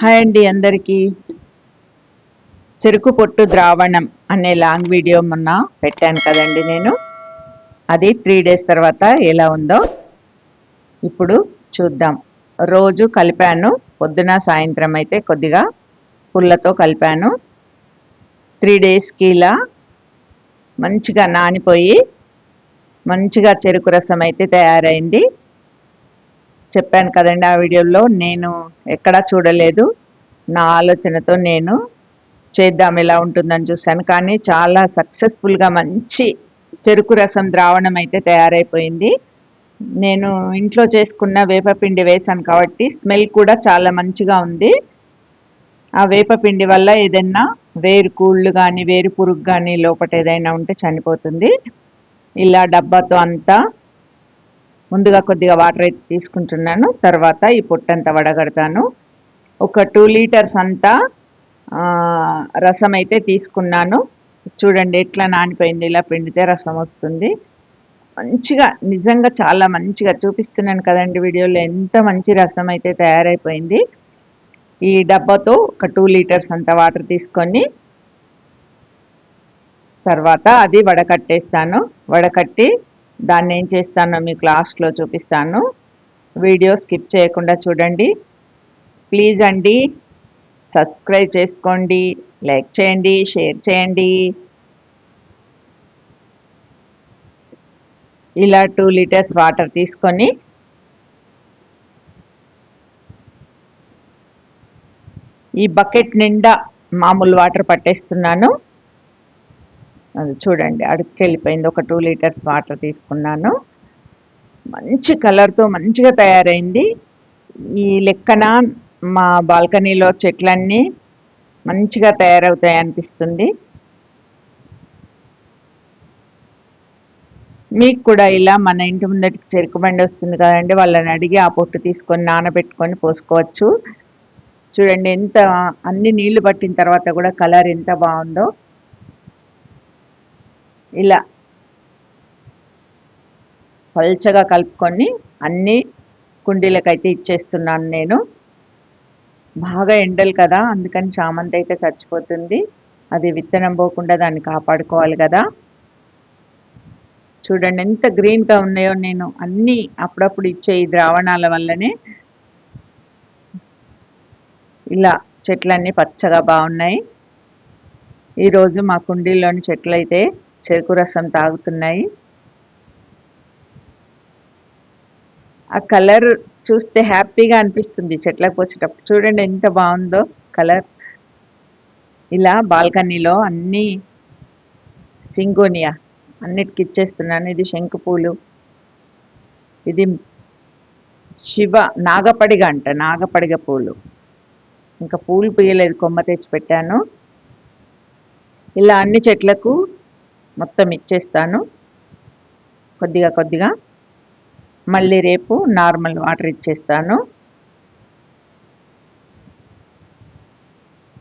Hi అండి అందరికీ. చెరుకు పొట్టు ద్రావణం అనే లాంగ్ వీడియో మొన్న పెట్టాను కదండి నేను. అది త్రీ డేస్ తర్వాత ఎలా ఉందో ఇప్పుడు చూద్దాం. రోజు కలిపాను పొద్దున సాయంత్రం అయితే కొద్దిగా పుల్లతో కలిపాను. త్రీ డేస్కి ఇలా మంచిగా నానిపోయి మంచిగా చెరుకు రసం అయితే తయారైంది. చెప్పాను కదండి ఆ వీడియోలో నేను ఎక్కడా చూడలేదు. నా ఆలోచనతో నేను చేద్దాం ఎలా ఉంటుందని చూశాను. కానీ చాలా సక్సెస్ఫుల్గా మంచి చెరుకు రసం ద్రావణం అయితే తయారైపోయింది. నేను ఇంట్లో చేసుకున్న వేపపిండి వేశాను కాబట్టి స్మెల్ కూడా చాలా మంచిగా ఉంది. ఆ వేపపిండి వల్ల ఏదైనా వేరు కూళ్ళు కానీ వేరు పురుగు కానీ లోపల ఏదైనా ఉంటే చనిపోతుంది. ఇలా డబ్బాతో అంతా ముందుగా కొద్దిగా వాటర్ అయితే తీసుకుంటున్నాను. తర్వాత ఈ పొట్టంతా వడగడతాను. ఒక టూ లీటర్స్ అంతా రసం అయితే తీసుకున్నాను. చూడండి ఎట్లా నానిపోయింది ఇలా పిండితే రసం వస్తుంది. మంచిగా నిజంగా చాలా మంచిగా చూపిస్తున్నాను కదండి వీడియోలో ఎంత మంచి రసం అయితే తయారైపోయింది. ఈ డబ్బాతో ఒక టూ లీటర్స్ అంత వాటర్ తీసుకొని తర్వాత అది వడకట్టేస్తాను. వడకట్టి దాన్ని ఏం చేస్తానో మీకు లాస్ట్లో చూపిస్తాను. వీడియో స్కిప్ చేయకుండా చూడండి. ప్లీజ్ అండి సబ్స్క్రైబ్ చేసుకోండి లైక్ చేయండి షేర్ చేయండి. ఇలా టూ లీటర్స్ వాటర్ తీసుకొని ఈ బకెట్ నిండా మామూలు వాటర్ పట్టేస్తున్నాను. అది చూడండి అడుక్కెళ్ళిపోయింది. ఒక టూ లీటర్స్ వాటర్ తీసుకున్నాను. మంచి కలర్తో మంచిగా తయారైంది. ఈ లెక్కన మా బాల్కనీలో చెట్లన్నీ మంచిగా తయారవుతాయి అనిపిస్తుంది. మీకు కూడా ఇలా మన ఇంటి ముందటికి చెరుకు బండి వస్తుంది కదండి వాళ్ళని అడిగి ఆ పొట్టు తీసుకొని నానబెట్టుకొని పోసుకోవచ్చు. చూడండి ఎంత అన్ని నీళ్ళు పట్టిన తర్వాత కూడా కలర్ ఎంత బాగుందో. ఇలా పల్చగా కలుపుకొని అన్ని కుండీలకైతే ఇచ్చేస్తున్నాను నేను. బాగా ఎండలు కదా అందుకని చామంతి అయితే చచ్చిపోతుంది. అది విత్తనం పోకుండా దాన్ని కాపాడుకోవాలి కదా. చూడండి ఎంత గ్రీన్గా ఉన్నాయో నేను అన్నీ అప్పుడప్పుడు ఇచ్చే ఈ ద్రావణాల వల్లనే. ఇలా చెట్లన్నీ పచ్చగా బాగున్నాయి. ఈరోజు మా కుండీలోని చెట్లయితే చెరుకు రసం తాగుతున్నాయి ఆ కలర్ చూస్తే హ్యాపీగా అనిపిస్తుంది. చెట్లకు పోసేటప్పుడు చూడండి ఎంత బాగుందో కలర్. ఇలా బాల్కనీలో అన్ని సింగోనియా అన్నిటికి ఇచ్చేస్తున్నాను. ఇది శంకు పూలు ఇది శివ నాగపడిగ అంట నాగపడిగ పూలు. ఇంకా పూలు పూయలేదు కొమ్మ తెచ్చి పెట్టాను. ఇలా అన్ని చెట్లకు మొత్తం ఇచ్చేస్తాను. కొద్దిగా కొద్దిగా. మళ్ళీ రేపు నార్మల్ వాటర్ ఇచ్చేస్తాను.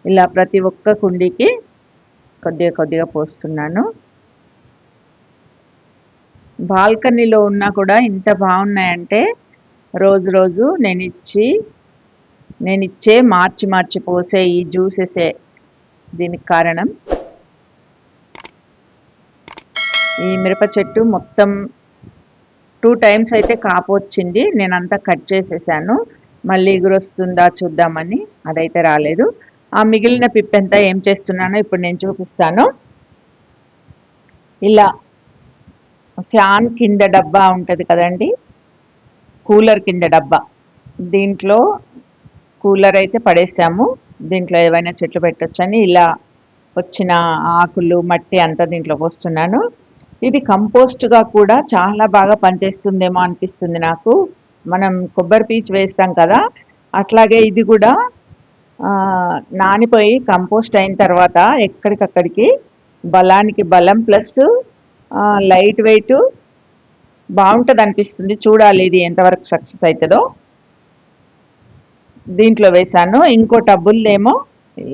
ఇలా ప్రతి ఒక్క కుండీకి కొద్దిగా కొద్దిగా పోస్తున్నాను. బాల్కనీలో ఉన్నా కూడా ఇంత బాగున్నాయంటే రోజు రోజు నేను ఇచ్చి నేను ఇచ్చే మార్చి మార్చి పోసే ఈ జ్యూసెసే దీనికి కారణం. ఈ మిరప చెట్టు మొత్తం టూ టైమ్స్ అయితే కాపు వచ్చింది. నేను అంతా కట్ చేసేసాను. మళ్ళీ ఎగురొస్తుందా చూద్దామని అదైతే రాలేదు. ఆ మిగిలిన పిప్పంతా ఏం చేస్తున్నానో ఇప్పుడు నేను చూపిస్తాను. ఇలా ఫ్యాన్ కింద డబ్బా ఉంటుంది కదండి. కూలర్ కింద డబ్బా. దీంట్లో కూలర్ అయితే పడేసాము. దీంట్లో ఏవైనా చెట్లు పెట్టొచ్చని ఇలా వచ్చిన ఆకులు మట్టి అంతా దీంట్లో పోస్తున్నాను ఇది కంపోస్ట్గా కూడా చాలా బాగా పనిచేస్తుందేమో అనిపిస్తుంది నాకు. మనం కొబ్బరి పీచు వేస్తాం కదా అట్లాగే ఇది కూడా నానిపోయి కంపోస్ట్ అయిన తర్వాత ఎక్కడికక్కడికి బలానికి బలం ప్లస్ లైట్ వెయిట్ బాగుంటుంది అనిపిస్తుంది. చూడాలి ఇది ఎంతవరకు సక్సెస్ అవుతుందో దీంట్లో వేశాను. ఇంకో టబ్బుల్లేమో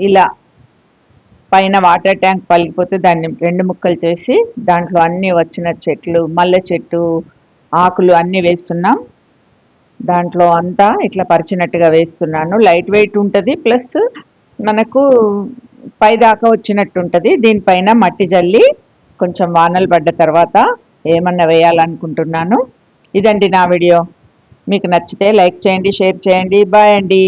ఇలా పైన వాటర్ ట్యాంక్ పలిగిపోతే దాన్ని రెండు ముక్కలు చేసి దాంట్లో అన్నీ వచ్చిన చెట్లు మల్లె చెట్టు ఆకులు అన్నీ వేస్తున్నాం. దాంట్లో అంతా ఇట్లా పరిచినట్టుగా వేస్తున్నాను. లైట్ వెయిట్ ఉంటుంది ప్లస్ మనకు పైదాకా వచ్చినట్టు ఉంటుంది. దీనిపైన మట్టి జల్లి కొంచెం వానలు పడ్డ తర్వాత ఏమన్నా వేయాలనుకుంటున్నాను. ఇదండి నా వీడియో. మీకు నచ్చితే లైక్ చేయండి షేర్ చేయండి. బాయ్ అండి.